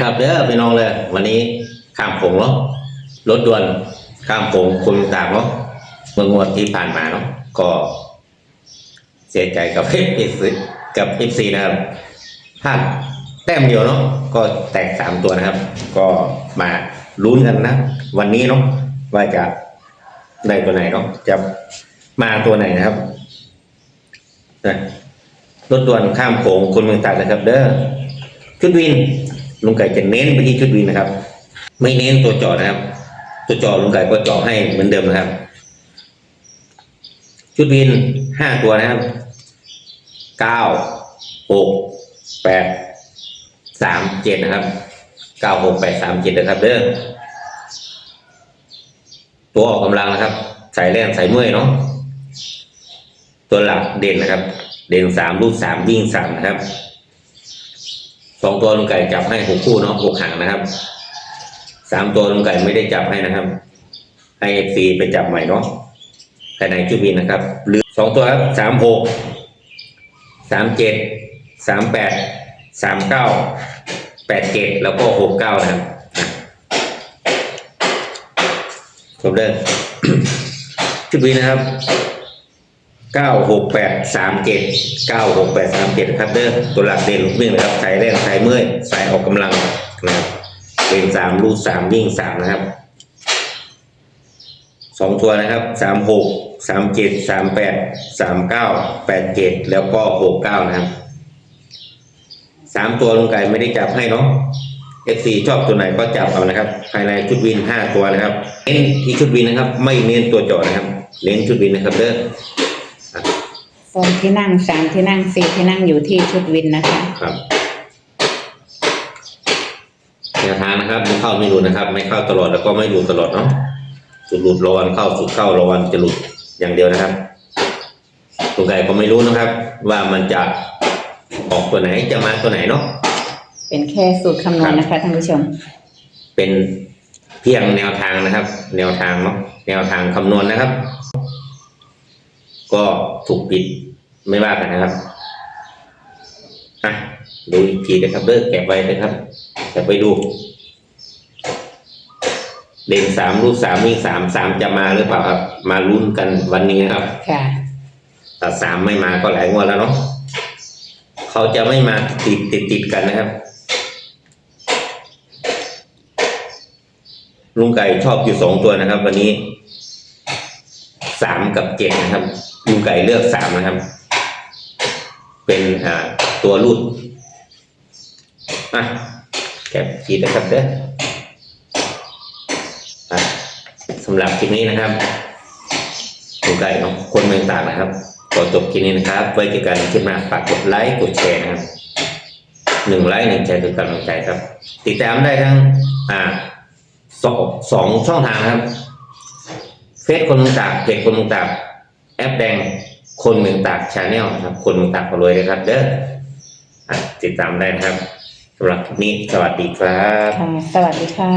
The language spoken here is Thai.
ครับเด้อพี่น้องเลยวันนี้ข้ามโขงเนาะรถด่วนข้ามโขงคุณต่างเนาะเมื่องวดที่ผ่านมาเนาะก็ เสียใจกับเอฟซีกับเอฟซีนะครับพลาดแต้มเดียวเนาะก็แตกสามตัวนะครับ ก็มาลุ้นกันนะ วันนี้เนาะว่าจะได้ตัวไหนเนาะจะมาตัวไหนนะครับนะรถด่วนข้ามโขงคนเมืองตากนะครับ เด้อชุดวิน ลุงไก่จะเน้นไปที่ชุดวินนะครับ ไม่เน้นตัวจอนะครับ ตัวจอลุงไก่ก็จาะให้เหมือนเดิมนะครับ ชุดวินห้าตัวนะครับเก้าหกแปดสามเจ็ดนะครับเก้าหกแปดสามเจ็ดนะครับ เด้อตัวออกกำลังนะครับ ใส่แรงใส่เมื่อยเนาะตัวหลักเด่นนะครับ เด่นสามรูปสามวิ่งสามนะครับ สองตัวลุงไก่จับให้หกคู่เนาะหกหางนะครับสามตัวลุงไก่ไม่ได้จับให้นะครับให้เอฟซีไปจับใหม่เนาะภายในจุบินนะครับ หรือสองตัวครับสามหกสามเจ็ดสามแปดสามเก้าแปดเจ็ดแล้วก็หกเก้านะครับจบเลยจุบินนะครับ เก้าหกแปดสามเจ็ดเก้าหกแปดสามเจ็ดครับเด้อตัวหลักเด่นลูกวิ่งนะครับสายแรกสายเมื่อยสายออกกำลังนะครับเด่นสามรูดสามวิ่งสามนะครับสองตัวนะครับสามหกสามเจ็ดสามแปดสามเก้าแปดเจ็ดแล้วก็หกเก้านะครับสามตัวลุงไก่ไม่ได้จับให้เนาะเอฟซีชอบตัวไหนก็จับเอานะครับ ภายในชุดวินห้าตัวนะครับเน้นที่ชุดวินนะครับ ไม่เน้นตัวจอนะครับ เน้นชุดวินนะครับเด้อ สองที่นั่งสามที่นั่งสี่ที่นั่งอยู่ที่ชุดวินนะคะ ครับแนวทางนะครับไม่เข้าไม่หลุดนะครับ ไม่เข้าตลอดแล้วก็ไม่หลุดตลอดเนาะสุดหลุดรอวันเข้าสุดเข้ารอวันจะหลุดอย่างเดียวนะครับตัวไก่ก็ไม่รู้นะครับ ว่ามันจะออกตัวไหนจะมาตัวไหนเนาะเป็นแค่สูตรคำนวณนะคะท่านผู้ชม เป็นเพียงแนวทางนะครับ แนวทางเนาะแนวทางคำนวณนะครับ ก็ถูกปิด ไม่ว่ากันนะครับอะดูอีกทีนะครับเลิกแกะไว้นะครับจะไปดูเด่นสามรูปสามวิ่งสามสามจะมาหรือเปล่าครับ มาลุ้นกันวันนี้นะครับค่ะถ้าสามไม่มาก็หลายงวดแล้วเนาะเขาจะไม่มาติดติดติดกันนะครับ ลุงไก่ชอบอยู่สองตัวนะครับ วันนี้สามกับเจ็ดนะครับลุงไก่เลือกสามนะครับ เป็นตัวรูดอะแคปชีดนะครับเด้อสำหรับคลิปนี้นะครับลุงไก่เนาะคนเมืองตากนะครับขอจบคลิปนี้นะครับ ไว้เจอกันคลิปหน้าฝากกดไลค์กดแชร์นะครับหนึ่งไลค์หนึ่งแชร์คือกำลังใจครับ ติดตามได้ทั้งอ่าสองสองช่องทางครับเฟซคนเมืองตากเพจคนเมืองตากแอปแดง คนเมืองตากชาแนลนะครับ คนเมืองตากขอรวยเลยครับเด้ออะติดตามได้นะครับสำหรับคลิปนี้สวัสดีครับ ค่ะ สวัสดีค่ะ